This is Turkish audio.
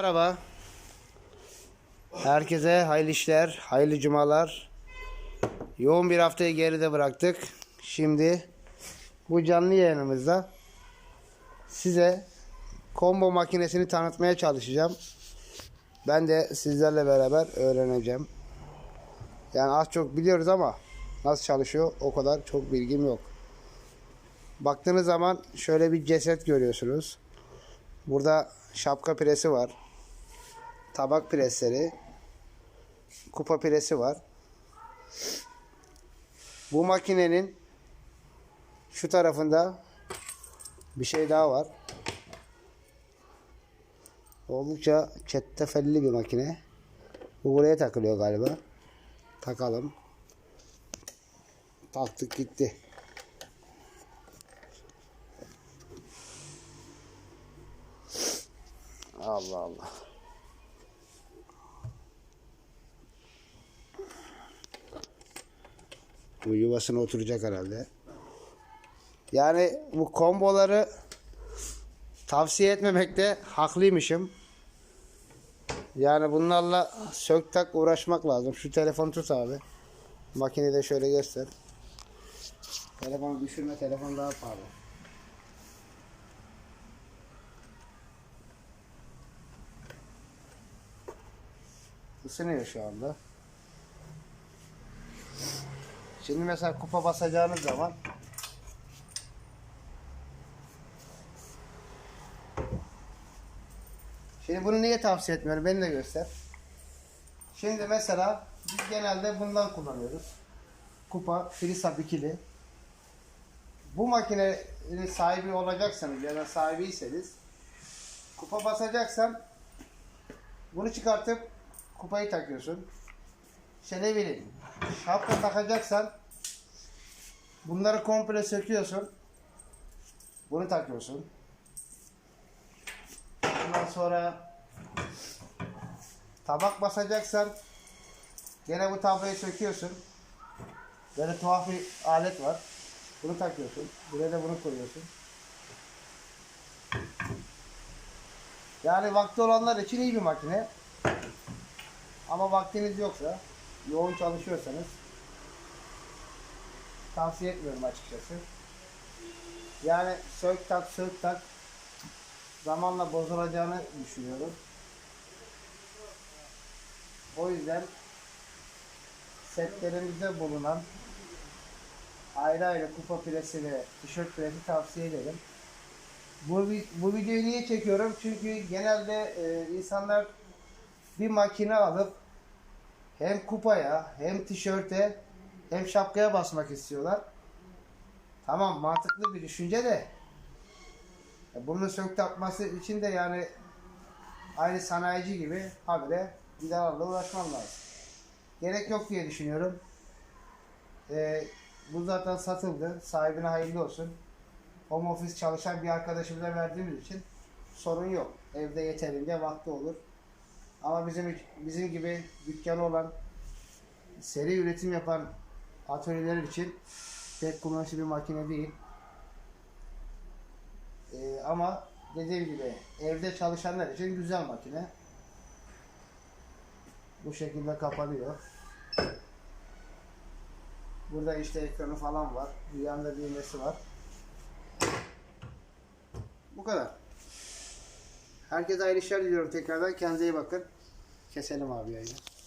Merhaba. Herkese hayırlı işler, hayırlı cumalar. Yoğun bir haftayı geride bıraktık. Şimdi bu canlı yayınımızda size combo makinesini tanıtmaya çalışacağım. Ben de sizlerle beraber öğreneceğim. Yani az çok biliyoruz ama nasıl çalışıyor o kadar çok bilgim yok. Baktığınız zaman şöyle bir ceset görüyorsunuz. Burada şapka presi var tabak presleri, kupa presi var. Bu makinenin şu tarafında bir şey daha var. Oldukça çettefelli bir makine. Bu buraya takılıyor galiba. Takalım. Taktık gitti. Allah Allah. Bu yuvasına oturacak herhalde. Yani bu komboları tavsiye etmemekte haklıymışım. Yani bunlarla sök tak uğraşmak lazım. Şu telefonu tut abi. Makineyi de şöyle göster. Telefonu düşürme telefon daha pahalı. Isınıyor şu anda. Şimdi mesela kupa basacağınız zaman Şimdi bunu niye tavsiye etmiyorum? Beni de göster. Şimdi mesela biz genelde bundan kullanıyoruz. Kupa Filisap ikili. Bu makinenin sahibi olacaksanız ya da sahibiyseniz kupa basacaksan bunu çıkartıp kupayı takıyorsun. İşte ne bileyim şapka takacaksan bunları komple söküyorsun. Bunu takıyorsun. Ondan sonra tabak basacaksan gene bu tablayı söküyorsun. Böyle tuhaf bir alet var. Bunu takıyorsun. Buraya da bunu koyuyorsun. Yani vakti olanlar için iyi bir makine. Ama vaktiniz yoksa, yoğun çalışıyorsanız tavsiye etmiyorum açıkçası. Yani sök tak sök tak zamanla bozulacağını düşünüyorum. O yüzden setlerimizde bulunan ayrı ayrı kupa presi ve tişört presi tavsiye ederim. Bu, bu videoyu niye çekiyorum? Çünkü genelde e, insanlar bir makine alıp hem kupaya hem tişörte hem şapkaya basmak istiyorlar. Tamam mantıklı bir düşünce de e, bunu sök takması için de yani aynı sanayici gibi habire vidalarla uğraşman lazım. Gerek yok diye düşünüyorum. E, bu zaten satıldı. Sahibine hayırlı olsun. Home office çalışan bir arkadaşımıza verdiğimiz için sorun yok. Evde yeterince vakti olur. Ama bizim bizim gibi dükkanı olan seri üretim yapan atölyeler için pek kullanışlı bir makine değil. Ee, ama dediğim gibi evde çalışanlar için güzel makine. Bu şekilde kapanıyor. Burada işte ekranı falan var. Bir yanda düğmesi var. Bu kadar. Herkese hayırlı işler diliyorum tekrardan. Kendinize iyi bakın. Keselim abi yayını.